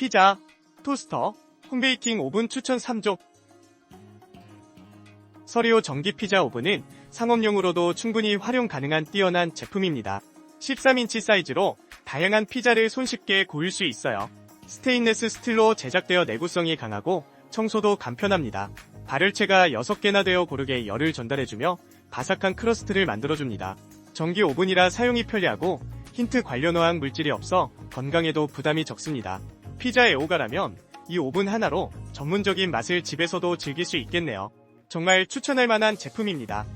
피자, 토스터, 홈베이킹 오븐 추천 3종. 서리오 전기 피자 오븐은 상업용으로도 충분히 활용 가능한 뛰어난 제품입니다. 13인치 사이즈로 다양한 피자를 손쉽게 구울 수 있어요. 스테인레스 스틸로 제작되어 내구성이 강하고 청소도 간편합니다. 발열체가 6개나 되어 고르게 열을 전달해주며 바삭한 크러스트를 만들어줍니다. 전기 오븐이라 사용이 편리하고 힌트 관련 어항 물질이 없어 건강에도 부담이 적습니다. 피자 애호가라면 이 오븐 하나로 전문적인 맛을 집에서도 즐길 수 있겠네요. 정말 추천할 만한 제품입니다.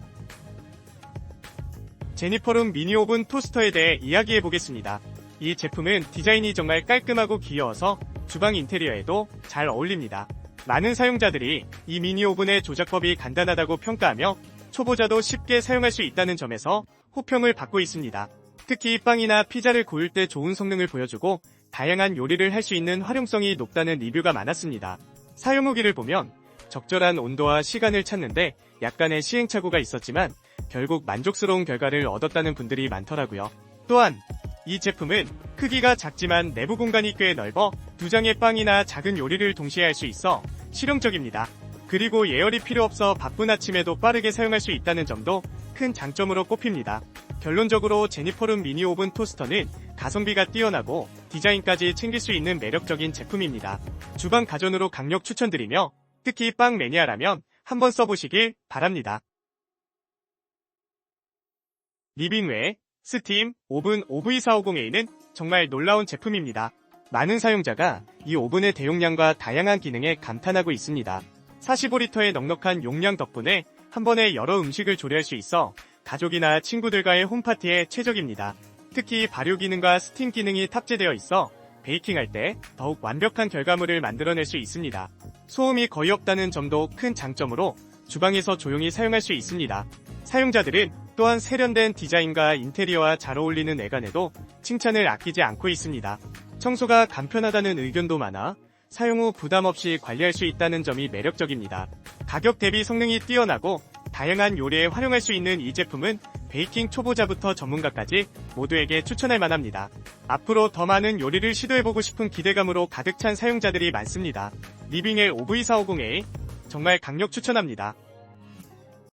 제니퍼룸 미니 오븐 토스터에 대해 이야기해 보겠습니다. 이 제품은 디자인이 정말 깔끔하고 귀여워서 주방 인테리어에도 잘 어울립니다. 많은 사용자들이 이 미니 오븐의 조작법이 간단하다고 평가하며 초보자도 쉽게 사용할 수 있다는 점에서 호평을 받고 있습니다. 특히 빵이나 피자를 구울 때 좋은 성능을 보여주고 다양한 요리를 할 수 있는 활용성이 높다는 리뷰가 많았습니다. 사용 후기를 보면 적절한 온도와 시간을 찾는데 약간의 시행착오가 있었지만 결국 만족스러운 결과를 얻었다는 분들이 많더라고요. 또한 이 제품은 크기가 작지만 내부 공간이 꽤 넓어 두 장의 빵이나 작은 요리를 동시에 할 수 있어 실용적입니다. 그리고 예열이 필요 없어 바쁜 아침에도 빠르게 사용할 수 있다는 점도 큰 장점으로 꼽힙니다. 결론적으로 제니퍼룸 미니 오븐 토스터는 가성비가 뛰어나고 디자인까지 챙길 수 있는 매력적인 제품입니다. 주방 가전으로 강력 추천드리며 특히 빵 매니아라면 한번 써보시길 바랍니다. 리빙 외 스팀, 오븐 OV450A는 정말 놀라운 제품입니다. 많은 사용자가 이 오븐의 대용량과 다양한 기능에 감탄하고 있습니다. 45리터의 넉넉한 용량 덕분에 한 번에 여러 음식을 조리할 수 있어 가족이나 친구들과의 홈파티에 최적입니다. 특히 발효 기능과 스팀 기능이 탑재되어 있어 베이킹할 때 더욱 완벽한 결과물을 만들어낼 수 있습니다. 소음이 거의 없다는 점도 큰 장점으로 주방에서 조용히 사용할 수 있습니다. 사용자들은 또한 세련된 디자인과 인테리어와 잘 어울리는 외관에도 칭찬을 아끼지 않고 있습니다. 청소가 간편하다는 의견도 많아 사용 후 부담 없이 관리할 수 있다는 점이 매력적입니다. 가격 대비 성능이 뛰어나고 다양한 요리에 활용할 수 있는 이 제품은 베이킹 초보자부터 전문가까지 모두에게 추천할 만합니다. 앞으로 더 많은 요리를 시도해보고 싶은 기대감으로 가득 찬 사용자들이 많습니다. 리빙엘 OV450A 정말 강력 추천합니다.